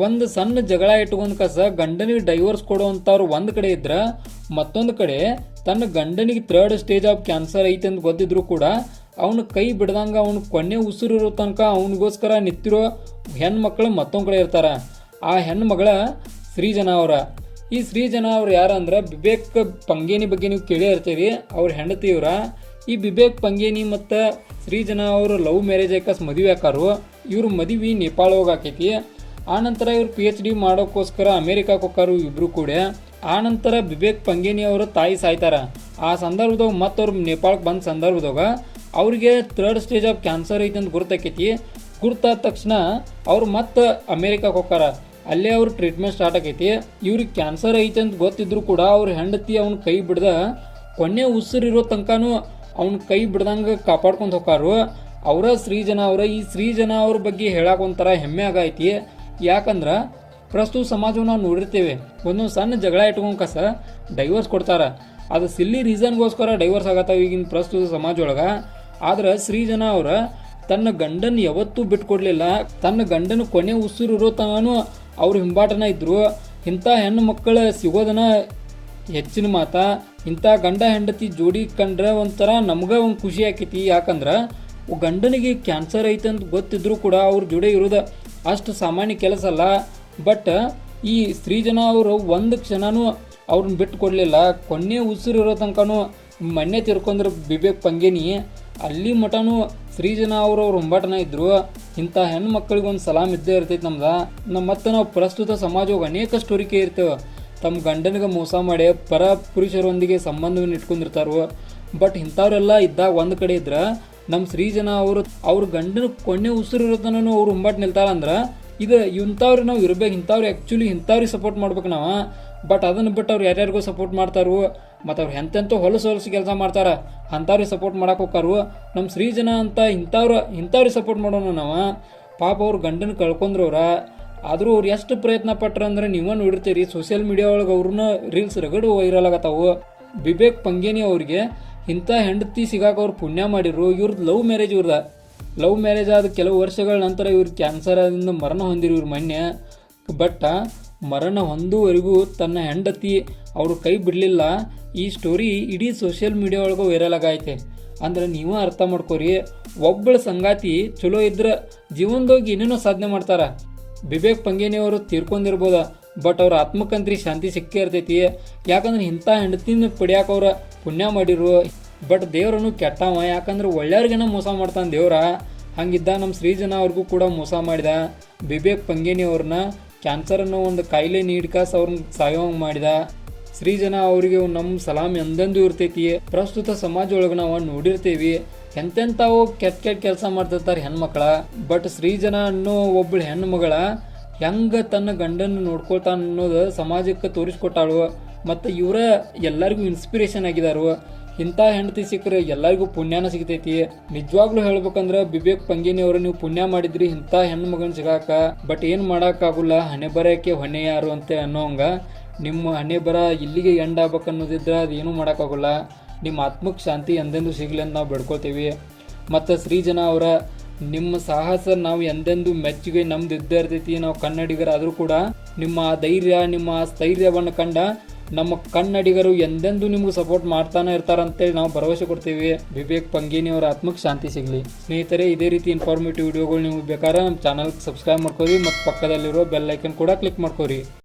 ಒಂದು ಸಣ್ಣ ಜಗಳ ಇಟ್ಕೊಂಡ್ ಕಸ ಗಂಡನಿಗೆ ಡೈವರ್ಸ್ ಕೊಡುವಂಥವ್ರು ಒಂದು ಕಡೆ ಇದ್ರೆ ಮತ್ತೊಂದು ಕಡೆ ತನ್ನ ಗಂಡನಿಗೆ ಥರ್ಡ್ ಸ್ಟೇಜ್ ಆಫ್ ಕ್ಯಾನ್ಸರ್ ಐತೆ ಅಂತ ಗೊತ್ತಿದ್ರು ಕೂಡ ಅವನ ಕೈ ಬಿಡ್ದಂಗೆ ಅವನ ಕೊನೆ ಉಸಿರು ಇರೋ ತನಕ ಅವನಿಗೋಸ್ಕರ ನಿಂತಿರೋ ಹೆಣ್ಮಕ್ಳು ಮತ್ತೊಂದು ಕಡೆ ಇರ್ತಾರೆ. ಆ ಹೆಣ್ಣು ಮಗಳ ಶ್ರೀಜನ ಅವರ. ಈ ಶ್ರೀಜನ ಅವ್ರು ಯಾರಂದ್ರೆ ಬಿಬೇಕ್ ಪಂಗೇನಿ ಬಗ್ಗೆ ನೀವು ಕೇಳೇ ಇರ್ತೀರಿ, ಅವ್ರ ಹೆಂಡತಿ ಇವರ. ಈ ಬಿಬೇಕ್ ಪಂಗೇನಿ ಮತ್ತು ಶ್ರೀಜನ ಅವರು ಲವ್ ಮ್ಯಾರೇಜ್ ಆಕಸ್ ಮದುವೆ ಆಕಾರು. ಇವ್ರ ಮದುವೆ ನೇಪಾಳ ಹೋಗಾಕೈತಿ ಆನಂತರ ಇವರು ಪಿ ಎಚ್ ಡಿ ಮಾಡೋಕ್ಕೋಸ್ಕರ ಅಮೇರಿಕಾಕ್ಕೆ ಹೋಗಾರು ಇಬ್ರು ಕೂಡ. ಆನಂತರ ವಿವೇಕ್ ಪಂಗೇನಿ ಅವರು ತಾಯಿ ಸಾಯ್ತಾರ. ಆ ಸಂದರ್ಭದಾಗ ಮತ್ತವ್ರು ನೇಪಾಳಕ್ಕೆ ಬಂದ ಸಂದರ್ಭದಾಗ ಅವ್ರಿಗೆ ಥರ್ಡ್ ಸ್ಟೇಜ್ ಆಫ್ ಕ್ಯಾನ್ಸರ್ ಐತೆ ಅಂತ ಗುರುತಾಕೈತಿ. ಗುರ್ತಾದ ತಕ್ಷಣ ಅವ್ರು ಮತ್ತೆ ಅಮೇರಿಕಾಕ್ಕೆ ಹೋಗ್ತಾರ ಅಲ್ಲೇ ಅವ್ರ ಟ್ರೀಟ್ಮೆಂಟ್ ಸ್ಟಾರ್ಟ್ ಆಗೈತಿ ಇವ್ರಿಗೆ ಕ್ಯಾನ್ಸರ್ ಐತೆ ಅಂತ ಗೊತ್ತಿದ್ರು ಕೂಡ ಅವ್ರ ಹೆಂಡತಿ ಅವ್ನ ಕೈ ಬಿಡ್ದ ಕೊನೆ ಉಸಿರಿರೋ ತನಕನೂ ಅವ್ನ ಕೈ ಬಿಡ್ದಂಗೆ ಕಾಪಾಡ್ಕೊಂಡು ಹೋಗಾರು ಅವರ ಶ್ರೀಜನ ಅವರ ಈ ಶ್ರೀಜನ ಅವ್ರ ಬಗ್ಗೆ ಹೇಳಕ್ಕೆ ಒಂಥರ ಹೆಮ್ಮೆ ಆಗೈತಿ ಯಾಕಂದ್ರೆ ಪ್ರಸ್ತುತ ಸಮಾಜವನ್ನು ನಾವು ನೋಡಿರ್ತೇವೆ. ಒಂದೊಂದು ಸಣ್ಣ ಜಗಳ ಇಟ್ಕೊಂಡು ಕಸ ಡೈವರ್ಸ್ ಕೊಡ್ತಾರ. ಅದು ಸಿಲ್ಲಿ ರೀಸನ್ಗೋಸ್ಕರ ಡೈವರ್ಸ್ ಆಗತ್ತಾವ ಈಗಿನ ಪ್ರಸ್ತುತ ಸಮಾಜ ಒಳಗೆ ಆದ್ರೆ ಶ್ರೀಜನ ಅವರ ತನ್ನ ಗಂಡನ ಯಾವತ್ತೂ ಬಿಟ್ಕೊಡ್ಲಿಲ್ಲ. ತನ್ನ ಗಂಡನ ಕೊನೆ ಉಸಿರು ಇರೋ ತನೂ ಅವ್ರ ಹಿಂಬಾಟನ ಇದ್ರು. ಇಂಥ ಹೆಣ್ಣು ಮಕ್ಕಳ ಸಿಗೋದನ್ನ ಹೆಚ್ಚಿನ ಮಾತ. ಇಂಥ ಗಂಡ ಹೆಂಡತಿ ಜೋಡಿ ಕಂಡ್ರೆ ಒಂಥರ ನಮ್ಗೆ ಒಂದು ಖುಷಿ ಆಕೈತಿ. ಯಾಕಂದ್ರೆ ಗಂಡನಿಗೆ ಕ್ಯಾನ್ಸರ್ ಐತೆ ಅಂತ ಗೊತ್ತಿದ್ರು ಕೂಡ ಅವ್ರ ಜೋಡಿ ಇರೋದು. ಅಷ್ಟು ಸಾಮಾನ್ಯ ಕೆಲಸ ಅಲ್ಲ. ಬಟ್ ಈ ಸ್ತ್ರೀಜನ ಅವರು ಒಂದು ಕ್ಷಣನೂ ಅವ್ರನ್ನ ಬಿಟ್ಟು ಕೊಡಲಿಲ್ಲ. ಕೊನೆ ಉಸಿರು ಇರೋ ತನಕನೂ ಮೊನ್ನೆ ತಿರ್ಕೊಂಡ್ರೆ ಬಿಬೇಕ್ ಪಂಗೇನಿ. ಅಲ್ಲಿ ಮಟನೂ ಸ್ತ್ರೀಜನ ಅವರು ಅವ್ರ ಹೊಂಬಾಟನ ಇದ್ರು. ಇಂಥ ಹೆಣ್ಣು ಮಕ್ಕಳಿಗೆ ಒಂದು ಸಲಾಮ್ ಇದ್ದೇ ಇರ್ತೈತೆ ನಮ್ದು. ನಮ್ಮ ಮತ್ತೆ ನಾವು ಪ್ರಸ್ತುತ ಸಮಾಜವಾಗ ಅನೇಕ ಸ್ಟೋರಿಕೆ ಇರ್ತೇವೆ. ತಮ್ಮ ಗಂಡನಿಗೆ ಮೋಸ ಮಾಡಿ ಪರ ಪುರುಷರೊಂದಿಗೆ ಸಂಬಂಧವನ್ನು ಇಟ್ಕೊಂಡಿರ್ತಾರೋ. ಬಟ್ ಇಂಥವ್ರೆಲ್ಲ ಇದ್ದಾಗ ಒಂದು ಕಡೆ ಇದ್ರ ನಮ್ಮ ಶ್ರೀಜನ ಅವರು, ಅವ್ರ ಗಂಡನ ಕೊನೆ ಉಸಿರು ಇರೋತನೂ ಅವ್ರು ಹುಂಬಾಟ್ ನಿಲ್ತಾರಂದ್ರೆ ಇದು ಇಂಥವ್ರು ನಾವು ಇರ್ಬೇಕು, ಇಂಥವ್ರು ಆ್ಯಕ್ಚುಲಿ ಇಂಥವ್ರಿಗೆ ಸಪೋರ್ಟ್ ಮಾಡ್ಬೇಕು ನಾವು. ಬಟ್ ಅದನ್ನು ಬಿಟ್ಟು ಅವ್ರು ಯಾರ್ಯಾರಿಗೂ ಸಪೋರ್ಟ್ ಮಾಡ್ತಾರೋ, ಮತ್ತು ಅವ್ರು ಎಂತೆಂಥ ಹೊಲಸು ಹೊಲಸು ಕೆಲಸ ಮಾಡ್ತಾರೆ, ಅಂಥವ್ರಿಗೆ ಸಪೋರ್ಟ್ ಮಾಡೋಕೆ ಹೋಗ್ತಾರು. ನಮ್ಮ ಶ್ರೀಜನ ಅಂತ ಇಂಥವ್ರು, ಇಂಥವ್ರಿಗೆ ಸಪೋರ್ಟ್ ಮಾಡೋಣ ನಾವು. ಪಾಪ ಅವ್ರ ಗಂಡನ ಕಳ್ಕೊಂಡ್ರವ್ರ ಆದರೂ ಅವ್ರು ಎಷ್ಟು ಪ್ರಯತ್ನ ಪಟ್ರ ಅಂದ್ರೆ ನೀವೇ ನೋಡಿರ್ತೀರಿ ಸೋಷಿಯಲ್ ಮೀಡಿಯಾ ಒಳಗೆ ಅವ್ರನ್ನ ರೀಲ್ಸ್ ರಗಡು ವೈರಲ್ ಆಗತ್ತಾವು ಬಿಬೇಕ್ ಪಂಗೇನಿ ಅವ್ರಿಗೆ ಇಂಥ ಹೆಂಡತಿ ಸಿಗಾಕ ಅವ್ರು ಪುಣ್ಯ ಮಾಡಿರು ಇವ್ರದ್ದು ಲವ್ ಮ್ಯಾರೇಜ್ ಇವ್ರದ. ಲವ್ ಮ್ಯಾರೇಜ್ ಆದ ಕೆಲವು ವರ್ಷಗಳ ನಂತರ ಇವ್ರು ಕ್ಯಾನ್ಸರಿಂದ ಮರಣ ಹೊಂದಿರು ಇವ್ರ ಮೊನ್ನೆ ಬಟ್ ಮರಣ ಹೊಂದುವರೆಗೂ ತನ್ನ ಹೆಂಡತಿ ಅವರು ಕೈ ಬಿಡಲಿಲ್ಲ. ಈ ಸ್ಟೋರಿ ಇಡೀ ಸೋಷಿಯಲ್ ಮೀಡಿಯಾ ಒಳಗೆ ವೈರಲ್ ಆಗೈತೆ. ಅಂದ್ರೆ ನೀವು ಅರ್ಥ ಮಾಡ್ಕೋರಿ ಒಬ್ಬಳ ಸಂಗಾತಿ ಚಲೋ ಇದ್ರೆ ಜೀವನದೋಗಿ ಏನೇನೋ ಸಾಧನೆ ಮಾಡ್ತಾರ. ಬಿಬೇಕ್ ಪಂಗೇನಿಯವರು ತೀರ್ಕೊಂಡಿರ್ಬೋದ? ಬಟ್ ಅವ್ರ ಆತ್ಮಕಂತ್ರಿ ಶಾಂತಿ ಸಿಕ್ಕೇ ಇರ್ತೈತಿ. ಯಾಕಂದ್ರೆ ಇಂಥ ಹೆಂಡತಿನ ಪಡ್ಯಾಕ ಅವ್ರ ಪುಣ್ಯ ಮಾಡಿರು. ಬಟ್ ದೇವ್ರನ್ನು ಕೆಟ್ಟವ. ಯಾಕಂದ್ರೆ ಒಳ್ಳೆಯವ್ರಿಗೇನ ಮೋಸ ಮಾಡ್ತಾನೆ ದೇವ್ರ. ಹಂಗಿದ್ದ ನಮ್ಮ ಶ್ರೀಜನ ಅವ್ರಿಗೂ ಕೂಡ ಮೋಸ ಮಾಡಿದ. ಬಿಬೇಕ್ ಪಂಗೇನಿ ಅವ್ರನ್ನ ಕ್ಯಾನ್ಸರ್ ಅನ್ನೋ ಒಂದು ಕಾಯಿಲೆ ನೀಡ್ಕಾಸ್ ಅವ್ರನ್ನ ಸಾಯೋಂಗ್ ಮಾಡಿದ. ಶ್ರೀಜನ ಅವರಿಗೆ ನಮ್ಮ ಸಲಾಮ್ ಎಂದೆಂದು ಇರ್ತೈತಿ. ಪ್ರಸ್ತುತ ಸಮಾಜ ಒಳಗೆ ನಾವು ನೋಡಿರ್ತೀವಿ. ಎಂತೆಂತಾವು ಕೆಟ್ಟ ಕೆಟ್ಟ ಕೆಲಸ ಮಾಡ್ತಿರ್ತಾರೆ ಹೆಣ್ಮಕ್ಳ. ಬಟ್ ಶ್ರೀಜನ ಅನ್ನೋ ಒಬ್ಬಳು ಹೆಣ್ಣು ಹೆಂಗ ತನ್ನ ಗಂಡನ ನೋಡ್ಕೊಳ್ತಾನೆ ಅನ್ನೋದು ಸಮಾಜಕ್ಕೆ ತೋರಿಸ್ಕೊಟ್ಟಾಳು ಮತ್ತು ಇವರ ಎಲ್ಲರಿಗೂ ಇನ್ಸ್ಪಿರೇಷನ್ ಆಗಿದಾರು ಇಂಥ ಹೆಂಡತಿ ಸಿಕ್ಕರೆ ಎಲ್ಲರಿಗೂ ಪುಣ್ಯನ ಸಿಗ್ತೈತಿ. ನಿಜವಾಗ್ಲೂ ಹೇಳ್ಬೇಕಂದ್ರೆ ಬಿಬೇಕ್ ಪಂಗೇನಿ ಅವರು ನೀವು ಪುಣ್ಯ ಮಾಡಿದ್ರಿ, ಇಂಥ ಹೆಣ್ಣು ಮಗನ ಸಿಗಾಕ. ಬಟ್ ಏನು ಮಾಡೋಕ್ಕಾಗಲ್ಲ, ಹಣೆ ಬರೋಕ್ಕೆ ಹೊಣೆ ಯಾರು ಅಂತ ಅನ್ನೋಂಗ. ನಿಮ್ಮ ಹಣೆ ಬರ ಇಲ್ಲಿಗೆ ಎಂಡ್ ಆಗ್ಬೇಕು ಅನ್ನೋದಿದ್ರೆ ಅದು ಏನೂ ಮಾಡೋಕ್ಕಾಗಲ್ಲ. ನಿಮ್ಮ ಆತ್ಮಕ್ಕೆ ಶಾಂತಿ ಎಂದೆಂದೂ ಸಿಗಲಿ ಅಂತ ನಾವು ಬೇಡ್ಕೊಳ್ತೀವಿ. ಮತ್ತು ಶ್ರೀಜನ ಅವರ ನಿಮ್ಮ ಸಾಹಸ ನಾವು ಎಂದೆಂದೂ ಮೆಚ್ಚುಗೆ ನಮ್ದು ಇದ್ದೇ ಇರ್ತೈತಿ. ನಾವು ಕನ್ನಡಿಗರಾದರೂ ಕೂಡ ನಿಮ್ಮ ಧೈರ್ಯ, ನಿಮ್ಮ ಸ್ಥೈರ್ಯವನ್ನು ಕಂಡ ನಮ್ಮ ಕನ್ನಡಿಗರು ಎಂದೆಂದೂ ನಿಮ್ಗೆ ಸಪೋರ್ಟ್ ಮಾಡ್ತಾನೆ ಇರ್ತಾರಂತೇಳಿ ನಾವು ಭರವಸೆ ಕೊಡ್ತೀವಿ. ವಿವೇಕ್ ಪಂಗೇನಿ ಅವರ ಆತ್ಮಕ್ಕೆ ಶಾಂತಿ ಸಿಗಲಿ. ಸ್ನೇಹಿತರೆ, ಇದೇ ರೀತಿ ಇನ್ಫಾರ್ಮೇಟಿವ್ ವಿಡಿಯೋಗಳು ನಿಮ್ಗೆ ಬೇಕಾದ್ರೆ ನಮ್ಮ ಚಾನಲ್ಗೆ ಸಬ್ಸ್ಕ್ರೈಬ್ ಮಾಡ್ಕೋರಿ ಮತ್ತು ಪಕ್ಕದಲ್ಲಿರೋ ಬೆಲ್ ಐಕನ್ ಕೂಡ ಕ್ಲಿಕ್ ಮಾಡ್ಕೋರಿ.